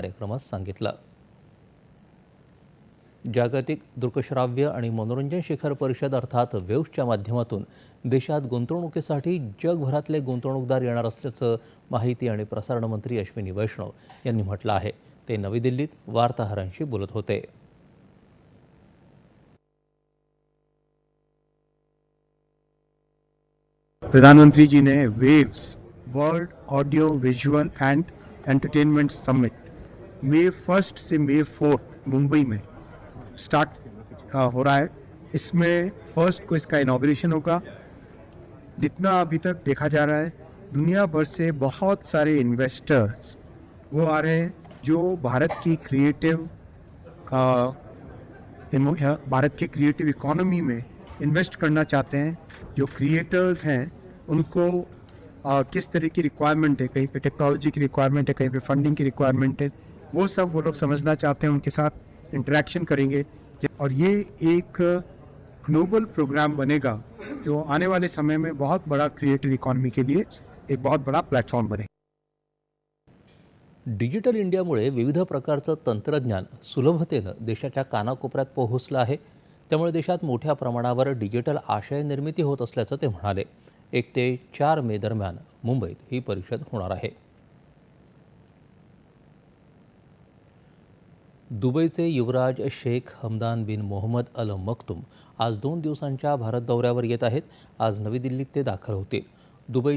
कार्यक्रमात सांगितलं. जागतिक दृकश्राव्य आणि मनोरंजन शिखर परिषद अर्थात वेव्सच्या माध्यमातून देशात गुंतवणुकीसाठी जगभरातले गुंतवणूकदार येणार असल्याचं माहिती आणि प्रसारण मंत्री अश्विनी वैष्णव यांनी म्हटलं आहे. ते नवी दिल्लीत वार्ताहरांशी बोलत होते. प्रधानमंत्री जी ने waves world audio visual and entertainment summit May first say May fourth Mumbai में स्टार्ट हो रहा है। इसमें फ़र्स्ट को इसका इनाग्रेशन होगा। जितना अभी तक देखा जा रहा है दुनिया भर से बहुत सारे इन्वेस्टर्स वो आ रहे हैं जो भारत की क्रिएटिव भारत के क्रिएटिव इकोनॉमी में इन्वेस्ट करना चाहते हैं। जो क्रिएटर्स हैं उनको आ, किस तरह की रिक्वायरमेंट है? कहीं पे टेक्नोलॉजी की रिक्वायरमेंट है कहीं पे फंडिंग की रिक्वायरमेंट है? वो सब वो लोग समझना चाहते हैं उनके साथ इंटरेक्शन करेंगे। और ये एक ग्लोबल प्रोग्राम बनेगा जो आने वाले समय में बहुत बड़ा क्रिएटिव इकॉनमी के लिए एक बहुत बड़ा प्लेटफॉर्म बने। डिजिटल इंडियामुळे विविध प्रकारचं तंत्रज्ञान सुलभतेनं देशाच्या कानाकोपऱ्यात पोहोचलं आहे. त्यामुळे देशात मोठ्या प्रमाणावर डिजिटल आशय निर्मिती होत असल्याचं ते म्हणाले. एक ते चार मे दरम्यान मुंबईत ही परिषद होणार आहे. दुबईचे युवराज शेख हमदान बिन मोहम्मद अल मक्तुम आज दोन दिवसांच्या भारत दौऱ्यावर येत आहेत. आज नवी दिल्लीत ते दाखल होतील. दुबई